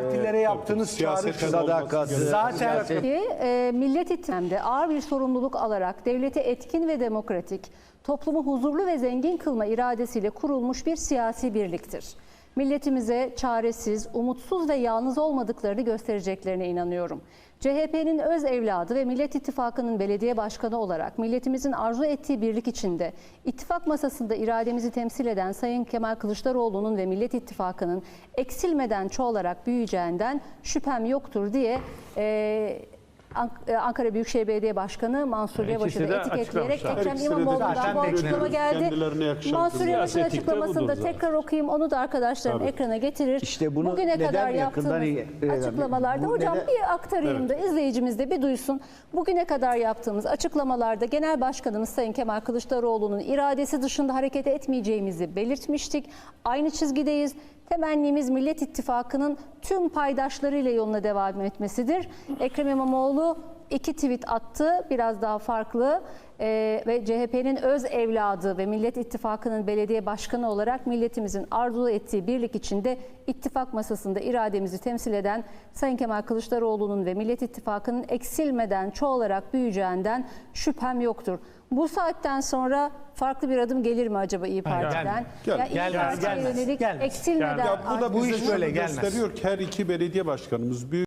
Partilere yaptığınız çağrı olması gereken- Zaten Ki e, Millet İttifakı'nda ağır bir sorumluluk alarak devleti etkin ve demokratik, toplumu huzurlu ve zengin kılma iradesiyle kurulmuş bir siyasi birliktir. Milletimize çaresiz, umutsuz ve yalnız olmadıklarını göstereceklerine inanıyorum. CHP'nin öz evladı ve Millet İttifakı'nın belediye başkanı olarak milletimizin arzu ettiği birlik içinde ittifak masasında irademizi temsil eden Sayın Kemal Kılıçdaroğlu'nun ve Millet İttifakı'nın eksilmeden çoğalarak büyüyeceğinden şüphem yoktur diye e, Ank- e, Ankara Büyükşehir Belediye Başkanı Mansur İkisi Yavaş'ı da de etiketleyerek açıklamışlar. Ekrem İkisi de İmamoğlu'ndan zaten bu açıklama geldi. Kendilerine yakışan Mansur Yavaş'ın açıklamasını da zaten. tekrar okuyayım. Onu da arkadaşlarım Tabii. ekrana getirir. İşte bunu Bugüne neden kadar yakından yaptığımız iyi- e, açıklamalarda bu hocam neden- bir aktarayım da izleyicimiz de bir duysun. Bugüne kadar yaptığımız açıklamalarda Genel Başkanımız Sayın Kemal Kılıçdaroğlu'nun iradesi dışında hareket etmeyeceğimizi belirtmiştik. Aynı çizgideyiz. Temennimiz Millet İttifakı'nın tüm paydaşlarıyla yoluna devam etmesidir. Ekrem İmamoğlu iki tweet attı, biraz daha farklı Ee, ve CHP'nin öz evladı ve Millet İttifakı'nın belediye başkanı olarak milletimizin arzu ettiği birlik içinde ittifak masasında irademizi temsil eden Sayın Kemal Kılıçdaroğlu'nun ve Millet İttifakı'nın eksilmeden çoğalarak büyüyeceğinden şüphem yoktur. Bu saatten sonra farklı bir adım gelir mi acaba İyi Parti'den? Gel- Ya İyi gelmez, Parti'ye gelmez, yönelik gelmez. eksilmeden Ya bu da Bu iş böyle gelmez. gösteriyor ki her iki belediye başkanımız büyük